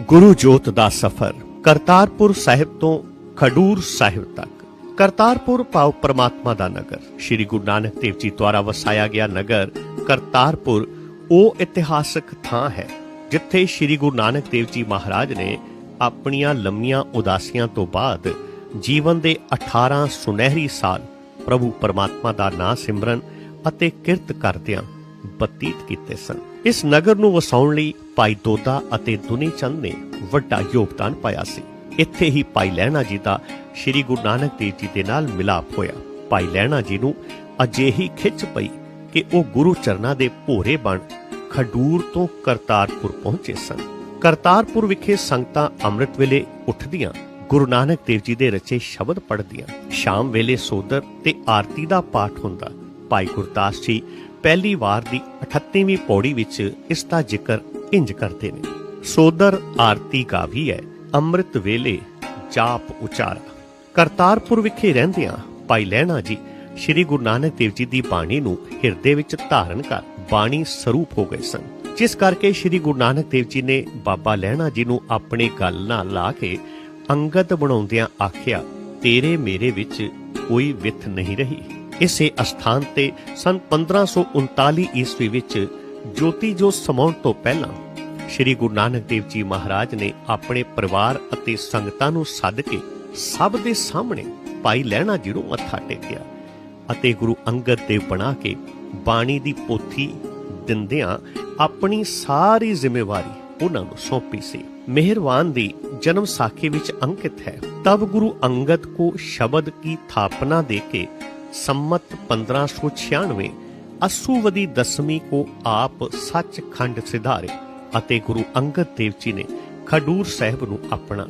ਗੁਰੂ ਜੋਤ ਦਾ ਸਫ਼ਰ, ਕਰਤਾਰਪੁਰ ਸਾਹਿਬ ਤੋਂ ਖਡੂਰ ਸਾਹਿਬ ਤੱਕ। ਕਰਤਾਰਪੁਰ ਭਾਵ ਪ੍ਰਮਾਤਮਾ ਦਾ ਨਗਰ। ਸ੍ਰੀ ਗੁਰੂ ਨਾਨਕ ਦੇਵ ਜੀ ਦੁਆਰਾ ਵਸਾਇਆ ਗਿਆ ਨਗਰ, ਕਰਤਾਰਪੁਰ, ਉਹ ਇਤਿਹਾਸਕ ਥਾਂ ਹੈ, ਜਿੱਥੇ ਸ੍ਰੀ ਗੁਰੂ ਨਾਨਕ ਦੇਵ ਜੀ ਮਹਾਰਾਜ ਨੇ ਆਪਣੀਆਂ ਲੰਮੀਆਂ ਉਦਾਸੀਆਂ ਤੋਂ ਬਾਅਦ ਜੀਵਨ ਦੇ 18 ਸੁਨਹਿਰੀ ਸਾਲ ਪ੍ਰਭੂ ਪਰਮਾਤਮਾ ਦਾ ਨਾਮ ਸਿਮਰਨ ਅਤੇ ਕਿਰਤ ਕਰਦਿਆਂ ਬਤੀਤ ਕੀਤੇ ਸਨ। ਇਸ ਨਗਰ ਨੂੰ ਵਸਾਉਣ ਲਈ ਭਾਈ ਦੋਦਾ ਅਤੇ ਦੁਨੀ ਚੰਦ ਨੇ ਵੱਡਾ ਯੋਗਦਾਨ ਪਾਇਆ ਸੀ। ਇੱਥੇ ਹੀ ਭਾਈ ਲਹਿਣਾ ਜੀ ਦਾ ਸ੍ਰੀ ਗੁਰੂ ਨਾਨਕ ਦੇਵ ਜੀ ਦੇ ਨਾਲ ਮਿਲਾਪ ਹੋਇਆ। ਭਾਈ ਲਹਿਣਾ ਜੀ ਨੂੰ ਅਜਿਹੀ ਖਿੱਚ ਪਈ ਕਿ ਉਹ ਗੁਰੂ ਚਰਨਾਂ ਦੇ ਭੋਰੇ ਬਣ ਖਡੂਰ ਤੋਂ ਕਰਤਾਰਪੁਰ ਪਹੁੰਚੇ ਸਨ। ਕਰਤਾਰਪੁਰ ਵਿਖੇ ਸੰਗਤਾਂ ਅੰਮ੍ਰਿਤ ਵੇਲੇ ਉੱਠਦੀਆਂ, ਗੁਰੂ ਨਾਨਕ ਦੇਵ ਜੀ ਦੇ ਰਚੇ ਸ਼ਬਦ ਪੜ੍ਹਦੀਆਂ। ਸ਼ਾਮ ਵੇਲੇ ਸੋਦਰ ਤੇ ਆਰਤੀ ਦਾ ਪਾਠ ਹੁੰਦਾ। ਭਾਈ ਗੁਰਦਾਸ ਜੀ ਪਹਿਲੀ ਵਾਰ ਦੀ 38ਵੀਂ ਪੌੜੀ ਵਿੱਚ ਇਸ ਦਾ ਜ਼ਿਕਰ ਇੰਜ ਕਰਦੇ ਨੇ। ਸੋਦਰ ਆਰਤੀ ਗਾਵੀ ਹੈ, ਅੰਮ੍ਰਿਤ ਵੇਲੇ ਜਾਪ ਉਚਾਰਾ। ਕਰਤਾਰਪੁਰ ਵਿਖੇ ਰਹਿੰਦਿਆਂ ਭਾਈ ਲਹਿਣਾ ਜੀ, ਸ੍ਰੀ ਗੁਰੂ ਨਾਨਕ ਦੇਵ ਜੀ ਦੀ ਬਾਣੀ ਨੂੰ ਹਿਰਦੇ ਵਿੱਚ ਧਾਰਨ ਕਰ ਬਾਣੀ ਸਰੂਪ ਹੋ ਗਏ ਸਨ। ਜਿਸ ਕਰਕੇ ਸ੍ਰੀ ਗੁਰੂ ਨਾਨਕ ਦੇਵ ਜੀ ਨੇ ਬਾਬਾ ਲਹਿਣਾ ਜੀ ਨੂੰ ਆਪਣੇ ਗੱਲ ਨਾਲ ਲਾ ਕੇ ਅੰਗਦ ਬਣਾਉਂਦਿਆਂ ਆਖਿਆ, ਤੇਰੇ ਮੇਰੇ ਵਿੱਚ ਕੋਈ ਵਿਥ ਨਹੀਂ ਰਹੀ। ਇਸੇ ਅਸਥਾਨ ਤੇ ਸਨ 1539 ਈਸਵੀ ਵਿੱਚ ਜੋਤੀ ਜੋ ਸਮਾਉਣ ਤੋਂ ਪਹਿਲਾਂ ਸ੍ਰੀ ਗੁਰੂ ਨਾਨਕ ਦੇਵ ਜੀ ਮਹਾਰਾਜ ਨੇ ਆਪਣੇ ਪਰਿਵਾਰ ਅਤੇ ਸੰਗਤਾਂ ਨੂੰ ਸੱਦ ਕੇ ਸਭ ਦੇ ਸਾਹਮਣੇ ਭਾਈ ਲਹਿਣਾ ਜੀ ਨੂੰ ਮੱਥਾ ਟੇਕਿਆ ਅਤੇ ਗੁਰੂ ਅੰਗਦ ਦੇਵ ਬਣਾ ਕੇ ਬਾਣੀ ਦੀ ਪੋਥੀ ਦਿੰਦਿਆਂ ਆਪਣੀ ਸਾਰੀ ਜ਼ਿੰਮੇਵਾਰੀ ਉਹਨਾਂ ਨੂੰ ਸੌਂਪੀ ਸੀ। ਮਿਹਰਵਾਨ ਦੀ ਜਨਮ ਸਾਖੀ ਵਿੱਚ ਅੰਕਿਤ ਹੈ। ਤਬ ਗੁਰੂ ਅੰਗਦ ਕੋ ਸ਼ਬਦ ਕੀ ਥਾਪਨਾ ਦੇ ਕੇ ਸੰਮਤ 1596 ਅਸੂਵਦੀ ਦਸਵੀਂ ਕੋ ਆਪ ਸੱਚਖੰਡ ਸਿਧਾਰੇ ਅਤੇ ਗੁਰੂ ਅੰਗਦ ਦੇਵ ਜੀ ਨੇ ਖਡੂਰ ਸਾਹਿਬ ਨੂੰ ਆਪਣਾ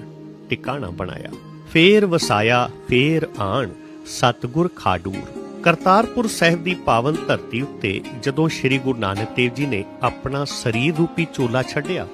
ਟਿਕਾਣਾ ਬਣਾਇਆ। ਫੇਰ ਵਸਾਇਆ, ਫੇਰ ਆਣ, ਸਤਗੁਰ ਖਾਡੂਰ। ਕਰਤਾਰਪੁਰ ਸਾਹਿਬ ਦੀ ਪਾਵਨ ਧਰਤੀ ਉੱਤੇ ਜਦੋਂ ਸ੍ਰੀ ਗੁਰੂ ਨਾਨਕ ਦੇਵ ਜੀ ਨੇ ਆਪਣਾ ਸਰੀਰ ਰੂਪੀ ਚੋਲਾ ਛੱਡਿਆ,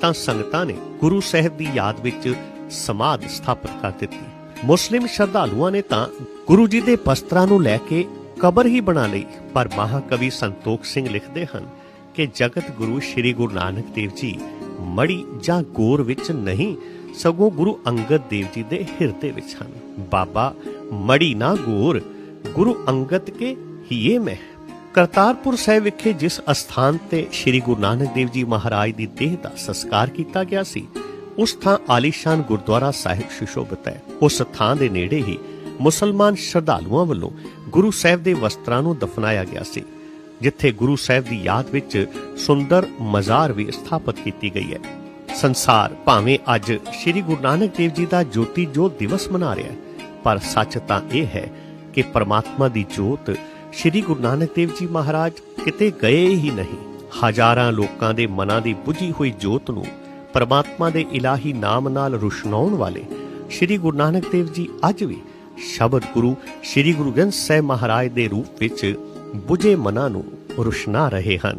ਤਾਂ ਸੰਗਤਾਂ ਨੇ ਗੁਰੂ ਸਾਹਿਬ ਦੀ ਯਾਦ ਵਿੱਚ ਸਮਾਧ ਸਥਾਪਿਤ ਕਰ ਦਿੱਤੀ। ਮੁਸਲਿਮ ਸ਼ਰਧਾਲੂਆਂ ਨੇ ਤਾਂ ਗੁਰੂ ਜੀ ਦੇ ਵਸਤਰਾਂ ਨੂੰ ਲੈ ਕੇ ਕਬਰ ਹੀ ਬਣਾ ਲਈ। ਪਰ ਮਹਾਕਵੀ ਸੰਤੋਖ ਸਿੰਘ ਲਿਖਦੇ ਹਨ ਕਿ ਜਗਤ ਗੁਰੂ ਸ੍ਰੀ ਗੁਰੂ ਨਾਨਕ ਦੇਵ ਜੀ ਮੜੀ ਜਾਂ ਗੋਰ ਵਿੱਚ ਨਹੀਂ, ਸਗੋਂ ਗੁਰੂ ਅੰਗਦ ਦੇਵ ਜੀ ਦੇ ਹਿਰਦੇ ਵਿੱਚ ਹਨ। ਬਾਬਾ ਮੜੀ ਨਾ ਗੋਰ, ਗੁਰੂ ਅੰਗਦ ਕੇ ਹੀਏ ਮੈਂ। ਕਰਤਾਰਪੁਰ ਸਾਹਿਬ ਵਿਖੇ ਜਿਸ ਅਸਥਾਨ ਤੇ ਸ੍ਰੀ ਗੁਰੂ ਨਾਨਕ ਦੇਵ ਜੀ ਮਹਾਰਾਜ ਦੀ ਦੇਹ ਦਾ ਸੰਸਕਾਰ ਕੀਤਾ ਗਿਆ ਸੀ ਉਸ ਥਾਂ ਆਲੀਸ਼ਾਨ ਗੁਰਦੁਆਰਾ ਸਾਹਿਬ ਸੁਸ਼ੋਭਿਤ ਹੈ। ਉਸ ਥਾਂ ਦੇ ਨੇੜੇ ਹੀ ਮੁਸਲਮਾਨ ਸ਼ਰਧਾਲੂਆਂ ਵੱਲੋਂ ਗੁਰੂ ਸਾਹਿਬ ਦੇ ਵਸਤਰਾਂ ਨੂੰ ਦਫਨਾਇਆ ਗਿਆ ਸੀ, ਜਿੱਥੇ ਗੁਰੂ ਸਾਹਿਬ ਦੀ ਯਾਦ ਵਿੱਚ ਸੁੰਦਰ ਮਜ਼ਾਰ ਵੀ ਸਥਾਪਿਤ ਕੀਤੀ ਗਈ ਹੈ। ਸੰਸਾਰ ਭਾਵੇਂ ਅੱਜ ਸ੍ਰੀ ਗੁਰੂ ਨਾਨਕ ਦੇਵ ਜੀ ਦਾ ਜੋਤੀ ਜੋਤ ਦਿਵਸ ਮਨਾ ਰਿਹਾ ਹੈ, ਪਰ ਸੱਚ ਤਾਂ ਇਹ ਹੈ ਕਿ ਪਰਮਾਤਮਾ ਦੀ ਜੋਤ ਸ੍ਰੀ ਗੁਰੂ ਨਾਨਕ ਦੇਵ ਜੀ ਮਹਾਰਾਜ ਕਿਤੇ ਗਏ ਹੀ ਨਹੀਂ। ਹਜ਼ਾਰਾਂ ਲੋਕਾਂ ਦੇ ਮਨਾਂ ਦੀ ਬੁਝੀ ਹੋਈ ਜੋਤ ਨੂੰ ਪਰਮਾਤਮਾ ਦੇ ਇਲਾਹੀ ਨਾਮ ਨਾਲ ਰੁਸ਼ਨਾਉਣ ਵਾਲੇ ਸ੍ਰੀ ਗੁਰੂ ਨਾਨਕ ਦੇਵ ਜੀ ਅੱਜ ਵੀ ਸ਼ਬਦ ਗੁਰੂ ਸ੍ਰੀ ਗੁਰੂ ਗ੍ਰੰਥ ਸਾਹਿਬ ਮਹਾਰਾਜ ਦੇ ਰੂਪ ਵਿੱਚ ਬੁਝੇ ਮਨਾਂ ਨੂੰ ਰੁਸ਼ਨਾ ਰਹੇ ਹਨ।